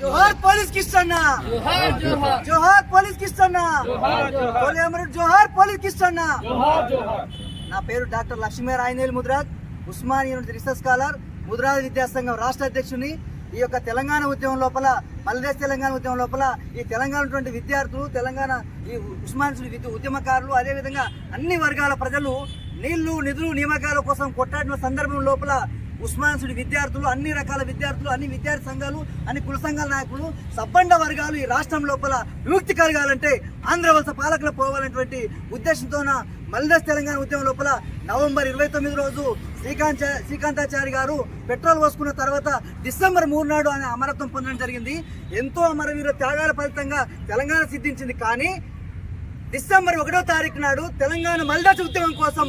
జోహార్ police Kishtanna జోహార్ జోహార్. జోహార్ పోలీస్ కిష్టన్న జోహార్ జోహార్. పోలీస్ జోహార్ నా పేరు doctor Lakshmi Rayanel Mudiraj Osmania university research scholar Mudiraj విద్యాసంఘం రాష్ట్ర అధ్యక్షుని ఈ యొక్క తెలంగాణ ఉద్యమం లోపల మల్దేశ్ తెలంగాణ ఉద్యమం లోపల ఈ తెలంగాణ విద్యార్థులు తెలంగాణ ఈ ఉస్మాన్ విద్య ఉద్యమకారులు అదేవిధంగా అన్ని వర్గాల ప్రజలు నీళ్ళు నిధులు నియామకాల కోసం కొట్టాడిన సందర్భం లోపల ఉస్మాన్సుడి విద్యార్థులు అన్ని రకాల విద్యార్థులు అన్ని విద్యార్థి సంఘాలు అన్ని కుల సంఘాల నాయకులు సబ్బండ వర్గాలు ఈ రాష్ట్రం లోపల విముక్తి కలగాలంటే ఆంధ్రవలస పాలకులు పోవాలనేటువంటి ఉద్దేశంతోన మల్దస్ తెలంగాణ ఉద్యమం లోపల నవంబర్ ఇరవై తొమ్మిది రోజు శ్రీకాంత్ శ్రీకాంతాచారి గారు పెట్రోల్ పోసుకున్న తర్వాత డిసెంబర్ మూడు నాడు ఆయన అమరత్వం పొందడం జరిగింది. ఎంతో అమరవీర త్యాగాల ఫలితంగా తెలంగాణ సిద్ధించింది. కానీ డిసెంబర్ ఒకటో తారీఖు నాడు తెలంగాణ మల్దాస్ ఉద్యమం కోసం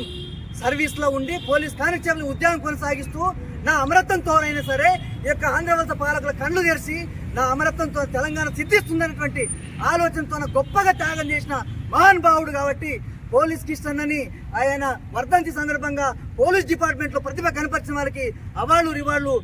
సర్వీస్లో ఉండి పోలీస్ కానిస్టేబుల్ ఉద్యోగం కొనసాగిస్తూ నా అమరత్వంతోనైనా సరే ఈ యొక్క ఆంధ్రవలస పాలకుల కళ్ళు తెరిచి నా అమరత్వంతో తెలంగాణ సిద్ధిస్తుందన్నటువంటి ఆలోచనతో గొప్పగా త్యాగం చేసిన మహాన్ భావుడు కాబట్టి పోలీస్ కిష్టన్నని ఆయన వర్ధంతి సందర్భంగా పోలీస్ డిపార్ట్మెంట్లో ప్రతిభ కనపరిచిన వారికి అవార్డులు రివార్డులు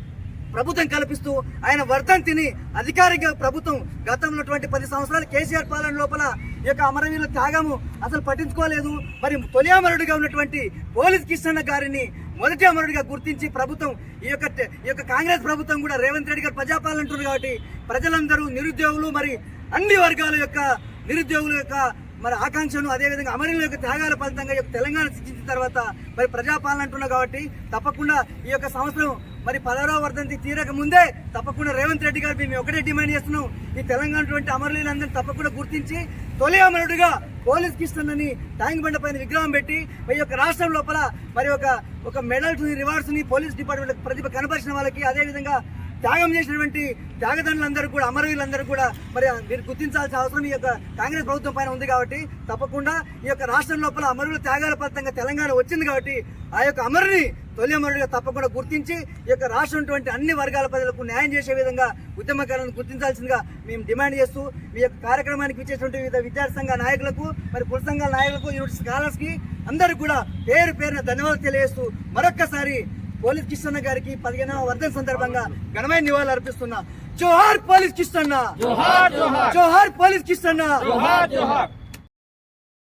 ప్రభుత్వం కల్పిస్తూ ఆయన వర్ధంతిని అధికారిక ప్రభుత్వం గతంలో ఉన్నటువంటి పది సంవత్సరాలు కేసీఆర్ పాలన లోపల ఈ యొక్క అమరవీరుల త్యాగము అసలు పట్టించుకోలేదు. మరి తొలి అమరుడిగా ఉన్నటువంటి పోలీస్ కిషన్ గారిని మొదటి అమరుడిగా గుర్తించి ప్రభుత్వం ఈ యొక్క ఈ యొక్క కాంగ్రెస్ ప్రభుత్వం కూడా రేవంత్ రెడ్డి గారు ప్రజాపాలన అంటున్నారు కాబట్టి ప్రజలందరూ నిరుద్యోగులు మరి అన్ని వర్గాల యొక్క నిరుద్యోగుల యొక్క మరి ఆకాంక్షను అదేవిధంగా అమరుల యొక్క త్యాగాల ఫలితంగా యొక్క తెలంగాణ సిద్ధించిన తర్వాత మరి ప్రజాపాలన అంటున్నాం కాబట్టి తప్పకుండా ఈ యొక్క సంవత్సరం మరి పదహారవ వర్ధంతి తీరక ముందే తప్పకుండా రేవంత్ రెడ్డి గారు మేము ఒకటే డిమాండ్ చేస్తున్నాం. ఈ తెలంగాణ అమరులందరినీ తప్పకుండా గుర్తించి తొలి అమరుడుగా పోలీస్ కిష్టన్నని ట్యాంక్ బండ పైన విగ్రహం పెట్టి మరి యొక్క రాష్ట్రం లోపల మరి ఒక ఒక మెడల్స్ రివార్డ్స్ని రివార్డ్స్ని పోలీస్ డిపార్ట్మెంట్ ప్రతిభ కనపరిచిన వాళ్ళకి అదేవిధంగా త్యాగం చేసినటువంటి త్యాగదండ్రులందరూ కూడా అమరవీరులందరూ కూడా మరి మీరు గుర్తించాల్సిన అవసరం ఈ యొక్క కాంగ్రెస్ ప్రభుత్వం పైన ఉంది కాబట్టి తప్పకుండా ఈ యొక్క రాష్ట్రం లోపల అమరుల త్యాగాల ఫలితంగా తెలంగాణ వచ్చింది కాబట్టి ఆ యొక్క అమరుని తొలి అమరుడిగా తప్పకుండా గుర్తించి ఈ యొక్క రాష్ట్రం ఉన్నటువంటి అన్ని వర్గాల ప్రజలకు న్యాయం చేసే విధంగా ఉద్యమకారులను గుర్తించాల్సిందిగా మేము డిమాండ్ చేస్తూ మీ యొక్క కార్యక్రమానికి ఇచ్చేటువంటి వివిధ విద్యార్థి సంఘ నాయకులకు మరి కుల సంఘాల నాయకులకు యూనివర్సిటీ స్కాలర్స్కి అందరూ కూడా పేరు పేరున ధన్యవాదాలు తెలియజేస్తూ మరొక్కసారి పోలీస్ కిష్టన్న గారికి పదిహేనవ వర్ధన సందర్భంగా ఘనమైన నివాళులు అర్పిస్తున్నా. జోహార్ పోలీస్ కిష్టన్న జోహార్ పోలీస్ జోహార్.